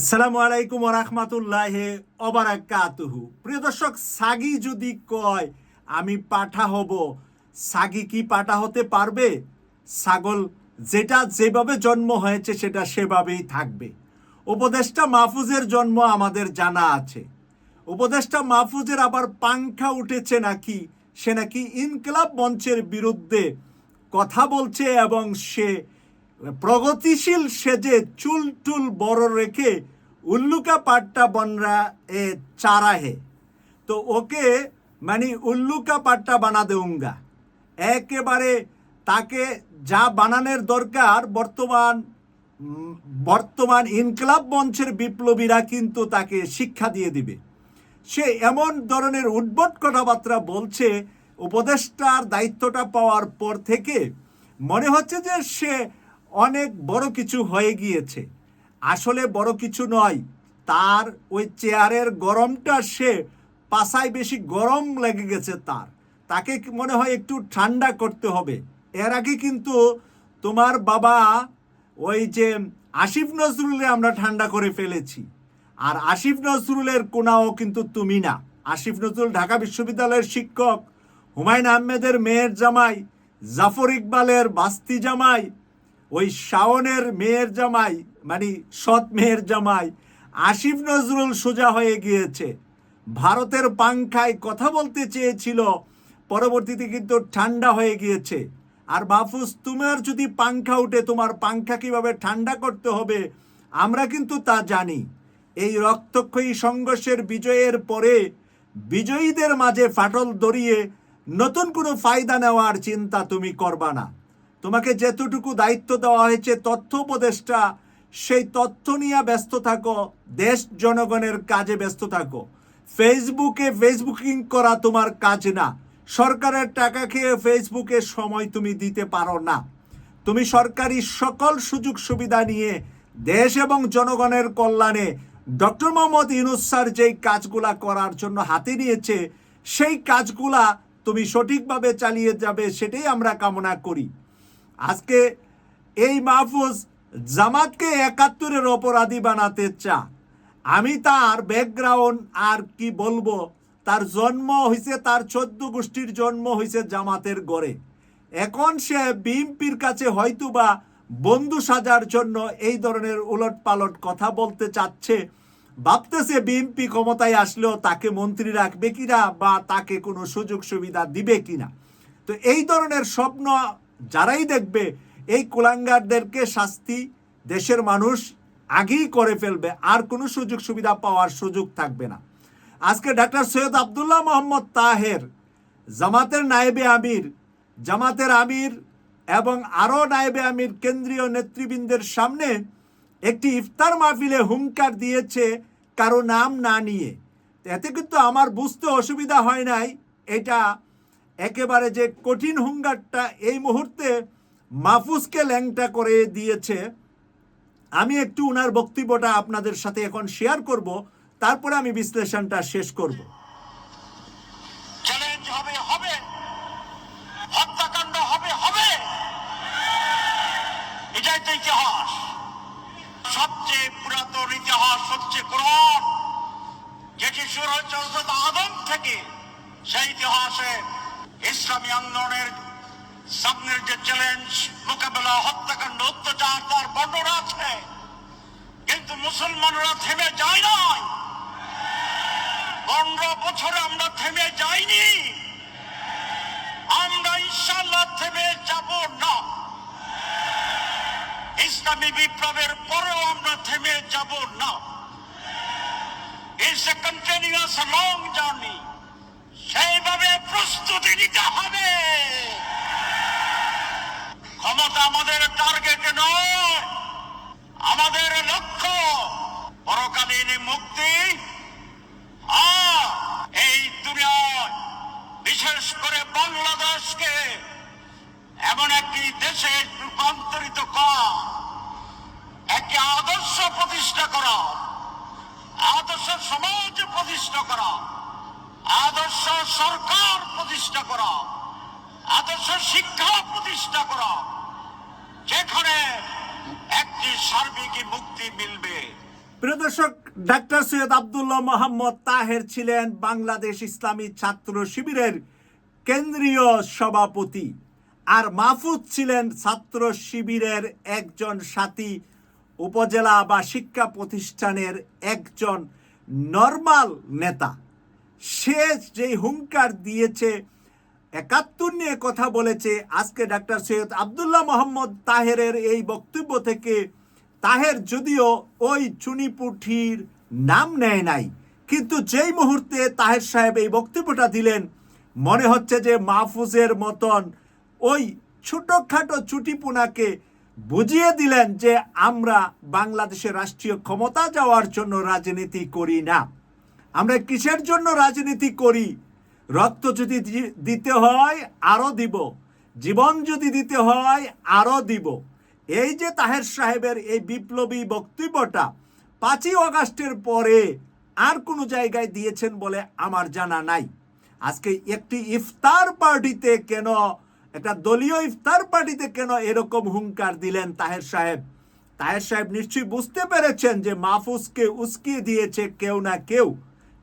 আসসালামু আলাইকুম রহমতুল্লাহ অবারাকাতুহু প্রিয় দর্শক, সাগি যদি কয়, আমি পাঠা হব সাগি কি পাঠা হতে পারবে? ছাগল যেটা যেভাবে জন্ম হয়েছে, সেটা সেভাবেই থাকবে। উপদেষ্টা মাহফুজের জন্ম আমাদের জানা আছে। উপদেষ্টা মাহফুজের আবার পাংখা উঠেছে নাকি? সে নাকি ইনকলাব মঞ্চের বিরুদ্ধে কথা বলছে এবং সে প্রগতিশীল সেজে চুল টুল বড় রেখে উল্লুকা পাট্টা বনরা এ চারা হে তো ওকে মানে উল্লুকা পাট্টা বানা দেউঙ্গা। একেবারে তাকে যা বানানোর দরকার, বর্তমান বর্তমান ইনকলাব মঞ্চের বিপ্লবীরা কিন্তু তাকে শিক্ষা দিয়ে দিবে। সে এমন ধরনের উদ্ভট কথাবার্তা বলছে, উপদেষ্টার দায়িত্বটা পাওয়ার পর থেকে মনে হচ্ছে যে সে অনেক বড় কিছু হয়ে গিয়েছে। আসলে বড় কিছু নয়, তার ওই চেয়ারের গরমটা সে পাশায় বেশি গরম লেগে গেছে তার। তাকে মনে হয় একটু ঠান্ডা করতে হবে। এর আগে কিন্তু তোমার বাবা ওই যে আসিফ নজরুলে আমরা ঠান্ডা করে ফেলেছি। আর আসিফ নজরুলের কোনাও কিন্তু তুমি না। আসিফ নজরুল ঢাকা বিশ্ববিদ্যালয়ের শিক্ষক, হুমায়ুন আহমেদের মেয়ের জামাই, জাফর ইকবালের বাস্তি জামাই ওই শাওনের মেয়ের জামাই মানে সৎ মেয়ের জামাই আসিফ নজরুল সোজা হয়ে গিয়েছে। ভারতের পাংখায় কথা বলতে চেয়েছিল, পরবর্তীতে কিন্তু ঠান্ডা হয়ে গিয়েছে। আর মাহফুজ তোমার যদি পাংখা উঠে তোমার পাংখা কীভাবে ঠান্ডা করতে হবে, আমরা কিন্তু তা জানি। এই রক্তক্ষয়ী সংঘর্ষের বিজয়ের পরে বিজয়ীদের মাঝে ফাটল দড়িয়ে নতুন কোনো ফায়দা নেওয়ার চিন্তা তুমি করবা না। তোমাকে যেতটুকু দায়িত্ব দেওয়া হয়েছে তথ্য উপদেষ্টা, সেই তথ্য নিয়ে ব্যস্ত থাকো, দেশ জনগণের কাজে ব্যস্ত থাকো। ফেসবুকে ফেসবুকিং করা তোমার কাজ না। সরকারের টাকা খেয়ে ফেসবুকে সময় তুমি দিতে পারো না। তুমি সরকারি সকল সুযোগ সুবিধা নিয়ে দেশ এবং জনগণের কল্যাণে ডক্টর মোহাম্মদ ইউনুস স্যার যেই কাজগুলা করার জন্য হাতে নিয়েছে, সেই কাজগুলা তুমি সঠিকভাবে চালিয়ে যাবে, সেটাই আমরা কামনা করি। আজকে এই মাহফুজ জামাতকে একাত্তরের অপরাধী বানাতে চা আমি তার ব্যাকগ্রাউন্ড আর কি বলব, তার জন্ম হয়েছে তার চোদ্দ গোষ্ঠীর জন্ম হয়েছে জামাতের গড়ে। এখন সে বিএনপির কাছে হয়তোবা বন্ধু সাজার জন্য এই ধরনের উলট পালট কথা বলতে চাচ্ছে। ভাবতেছে বিএনপি ক্ষমতায় আসলেও তাকে মন্ত্রী রাখবে কিনা বা তাকে কোনো সুযোগ সুবিধা দিবে কিনা। তো এই ধরনের স্বপ্ন যারাই দেখবে, এই কুলাঙ্গারদেরকে শাস্তি দেশের মানুষ আগেই করে ফেলবে, আর কোনো সুযোগ সুবিধা পাওয়ার সুযোগ থাকবে না। আজকে ডাক্তার সৈয়দ আবদুল্লাহ মোহাম্মদ তাহের, জামাতের নায়েবে আমির, জামাতের আমির এবং আরও নায়েবে আমির কেন্দ্রীয় নেতৃবৃন্দের সামনে একটি ইফতার মাহফিলে হুঙ্কার দিয়েছে কারও নাম না নিয়ে। এতে কিন্তু আমার বুঝতে অসুবিধা হয় নাই, এটা একেবারে যে কঠিন হুঙ্গারটা এই মুহূর্তে মাহফুজকে ল্যাংটা করে দিয়েছে, আমি একটু উনার বক্তব্যটা আপনাদের সাথে এখন শেয়ার করব, তারপরে আমি বিশ্লেষণটা শেষ করব। চ্যালেঞ্জ হবে হবে। হত্যাকাণ্ড হবে হবে। এটাই তো ইতিহাস। সবচেয়ে পুরাতন ইতিহাস যেটি থেকে সেই ইতিহাসে ইসলামী আন্দোলনের সামনের যে চ্যালেঞ্জ মোকাবেলা, হত্যাকাণ্ড, অত্যাচার, তার বর্ণনা আছে। কিন্তু মুসলমানরা থেমে যায় নাই। পনেরো বছরে আমরা থেমে যাইনি। আমরা ইনশাল্লাহ থেমে যাব না। ইসলামী বিপ্লবের পরেও আমরা থেমে যাব না। It's a continuous long journey সেইভাবে প্রস্তুতি নিতে হবে। ক্ষমতা আমাদের টার্গেট নয়, আমাদের লক্ষ্য। পরকালীন মুক্তি। এই দুনিয়ায় বিশেষ করে বাংলাদেশকে এমন একটি দেশে রূপান্তরিত করা, একটি আদর্শ প্রতিষ্ঠা করা, আদর্শ সমাজ প্রতিষ্ঠা করা আদর্শ সরকার প্রতিষ্ঠা করা। আদর্শ শিক্ষা প্রতিষ্ঠা করা। যেখানে একটি সার্বিক মুক্তি মিলবে। প্রদর্শক ডাক্তার সৈয়দ আবদুল্লাহ মোহাম্মদ তাহের ছিলেন বাংলাদেশ ইসলামী ছাত্র শিবিরের কেন্দ্রীয় সভাপতি আর মাহফুজ ছিলেন ছাত্র শিবিরের একজন সাথী, উপজেলা বা শিক্ষা প্রতিষ্ঠানের একজন নর্মাল নেতা। সে যে হুঙ্কার দিয়েছে, একাত্তর নিয়ে কথা বলেছে, আজকে ডাক্তার সৈয়দ আবদুল্লাহ মোহাম্মদ তাহেরের এই বক্তব্য থেকে, তাহের যদিও ওই চুনিপুঠির নাম নেয় নাই, কিন্তু যেই মুহূর্তে তাহের সাহেব এই বক্তব্যটা দিলেন, মনে হচ্ছে যে মাহফুজের মতন ওই ছোটখাটো চুটিপুনাকে বুঝিয়ে দিলেন যে আমরা বাংলাদেশের রাষ্ট্রীয় ক্ষমতা যাওয়ার জন্য রাজনীতি করি না। আমরা কিসের জন্য রাজনীতি করি? রক্ত যদি দিতে হয় আরও দিব। জীবন যদি দিতে হয় আরও দিব। এই যে তাহের সাহেবের এই বিপ্লবী বক্তব্যটা, পাঁচই অগাস্টের পরে আর কোনো জায়গায় দিয়েছেন বলে আমার জানা নাই। আজকে একটি ইফতার পার্টিতে কেন, একটা দলীয় ইফতার পার্টিতে কেন এরকম হুঙ্কার দিলেন তাহের সাহেব? তাহের সাহেব নিশ্চয়ই বুঝতে পেরেছেন যে মাহফুজকে উস্কিয়ে দিয়েছে কেউ না কেউ।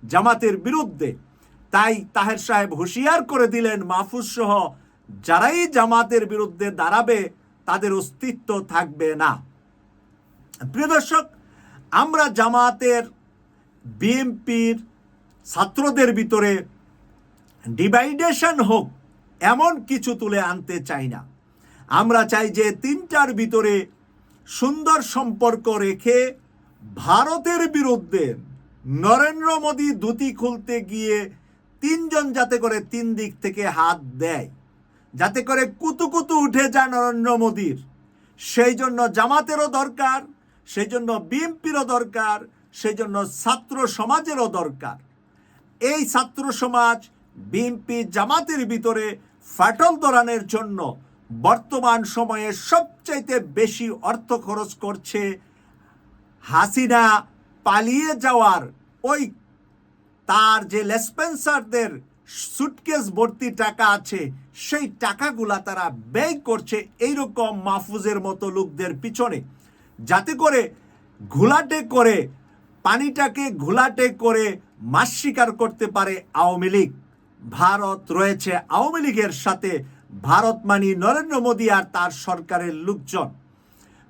জামাতের বিরুদ্ধে। তাই তাহের সাহেব হুঁশিয়ার করে দিলেন, মাহফুজ সহ যারাই জামাতের বিরুদ্ধে দাঁড়াবে, তাদের অস্তিত্ব থাকবে না। প্রিয় দর্শক, আমরা জামাতের বিএনপির ছাত্রদের ভিতরে ডিভাইডেশন হোক, এমন কিছু তুলে আনতে চাই না। আমরা চাই যে তিনটার ভিতরে সুন্দর সম্পর্ক রেখে ভারতের বিরুদ্ধে নরেন্দ্র মোদী ধুতি খুলতে গিয়ে তিনজন যাতে করে তিন দিক থেকে হাত দেয়, যাতে করে কুতু কুতু উঠে যায় নরেন্দ্র মোদীর। সেই জন্য জামাতেরও দরকার, সেই জন্য বিএনপিরও দরকার, সেই জন্য ছাত্র সমাজেরও দরকার। এই ছাত্র সমাজ বিএনপি জামাতের ভিতরে ফাটল দরানের জন্য বর্তমান সময়ে সবচাইতে বেশি অর্থ খরচ করছে হাসিনা পালিয়ে যাওয়ার ওই তার যে লেসপেন্সারদের সুটকেস ভর্তি টাকা আছে, সেই টাকাগুলা তারা ব্যয় করছে এইরকম মাহফুজের মতো লোকদের পিছনে। যাতে করে ঘোলাটে করে পানিটাকে ঘোলাটে করে মাস শিকার করতে পারে আওয়ামী লীগ। ভারত রয়েছে আওয়ামী লীগের সাথে ভারত মানি নরেন্দ্র মোদী আর তার সরকারের লোকজন।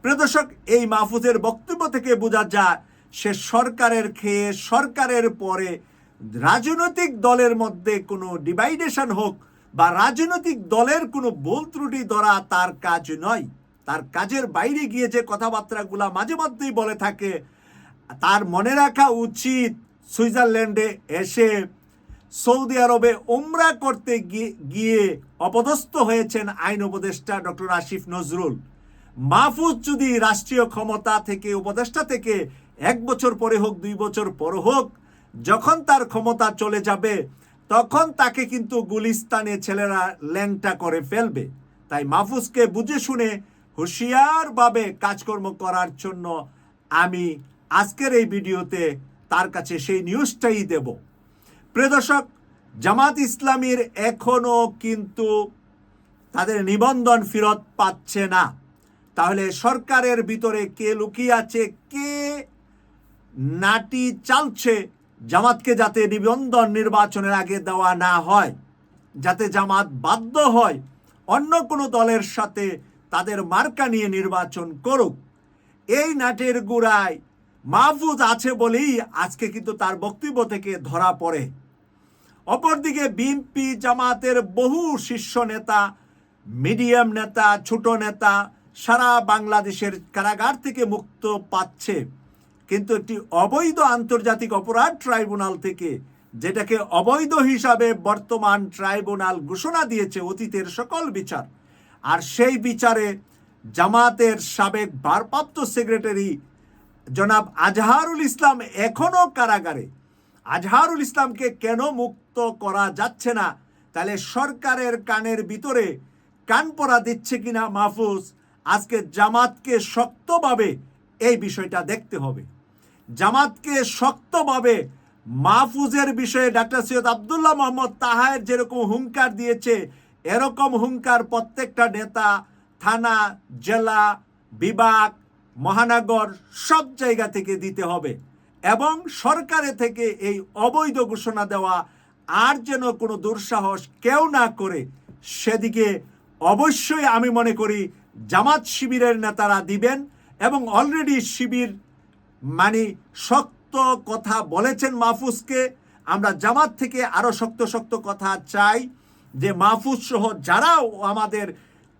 প্রিয় দর্শক, এই মাহফুজের বক্তব্য থেকে বোঝা যায় সে সরকারের খেয়ে, সরকারের পরে রাজনৈতিক দলের মধ্যে কোনো ডিভাইডেশন হোক বা রাজনৈতিক দলের কোনো ভুল ত্রুটি ধরা তার কাজ নয়। তার কাজের বাইরে গিয়ে যে কথাবার্তাগুলা মাঝে মধ্যেই বলে থাকে, তার মনে রাখা উচিত সুইজারল্যান্ডে এসে সৌদি আরবে ওমরা করতে গিয়ে- গিয়ে অপদস্থ হয়েছেন আইন উপদেষ্টা ডক্টর আসিফ নজরুল। মাহফুজ যদি রাষ্ট্রীয় ক্ষমতা থেকে, উপদেষ্টা থেকে এক বছর পরে হোক, দুই বছর পর হোক, যখন তার ক্ষমতা চলে যাবে, তখন তাকে কিন্তু গুলিস্তানে ছেলেরা ল্যাংটা করে ফেলবে। তাই মাহফুজকে বুঝে শুনে হুঁশিয়ারভাবে কাজকর্ম করার জন্য আমি আজকের এই ভিডিওতে তার কাছে সেই নিউজটাই দেব। প্রিয় দর্শক, জামাত ইসলামীর এখনও কিন্তু তাদের নিবন্ধন ফেরত পাচ্ছে না। তাহলে সরকারের ভিতরে কে লুকিয়ে আছে, কে নাটি চালছে জামাতকে যাতে নিবন্ধন নির্বাচনের আগে দেওয়া না হয়, যাতে জামাত বাধ্য হয় অন্য কোনো দলের সাথে তাদের মার্কা নিয়ে নির্বাচন করুক। এই নাটের গুড়ায় মাহফুজ আছে বলেই আজকে কিন্তু তার বক্তব্য থেকে ধরা পড়ে। অপরদিকে বিএনপি জামাতের বহু শীর্ষ নেতা, মিডিয়াম নেতা, ছোট নেতা সারা বাংলাদেশের কারাগার থেকে মুক্ত পাচ্ছে। কিন্তু একটি অবৈধ আন্তর্জাতিক অপরাধ ট্রাইব্যুনাল থেকে, যেটাকে অবৈধ হিসাবে বর্তমান ট্রাইব্যুনাল ঘোষণা দিয়েছে অতীতের সকল বিচার। আর সেই বিচারে জামাতের সাবেক ভারপ্রাপ্ত সেক্রেটারি জনাব আজহারুল ইসলাম এখনও কারাগারে। আজহারুল ইসলামকে কেন মুক্ত করা যাচ্ছে না? তাহলে সরকারের কানের ভিতরে কান পরা দিচ্ছে কিনা মাহফুজ? আজকে জামাতকে শক্তভাবে এই বিষয়টা দেখতে হবে। জামাতকে শক্তভাবে মাহফুজের বিষয়ে ডাক্তার সৈয়দ আবদুল্লাহ মোহাম্মদ তাহায়ের যেরকম হুঙ্কার দিয়েছে, এরকম হুঙ্কার প্রত্যেকটা নেতা, থানা, জেলা, বিভাগ, মহানগর, সব জায়গা থেকে দিতে হবে। এবং সরকারে থেকে এই অবৈধ ঘোষণা দেওয়া আর যেন কোনো দুঃসাহস কেউ না করে, সেদিকে অবশ্যই আমি মনে করি জামাত শিবিরের নেতারা দিবেন এবং অলরেডি শিবির মানে শক্ত কথা বলেছেন মাহফুজকে। আমরা জামাত থেকে আরও শক্ত শক্ত কথা চাই যে মাহফুজ সহ যারাও আমাদের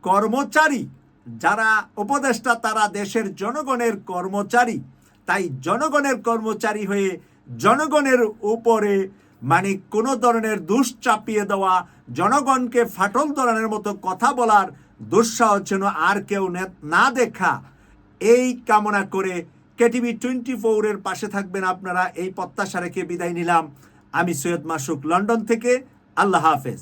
কর্মচারী, যারা উপদেষ্টা, তারা দেশের জনগণের কর্মচারী। তাই জনগণের কর্মচারী হয়ে জনগণের উপরে মানে কোনো ধরনের দুষ চাপিয়ে দেওয়া, জনগণকে ফাটল ধরনের মতো কথা বলার দুঃসাহস যেন আর কেউ না দেখা। এই কামনা করে কেটিভি টোয়েন্টি ফোরের পাশে থাকবেন আপনারা। এই প্রত্যাশা রেখে বিদায় নিলাম। আমি সৈয়দ মাসুক, লন্ডন থেকে। আল্লাহ হাফেজ।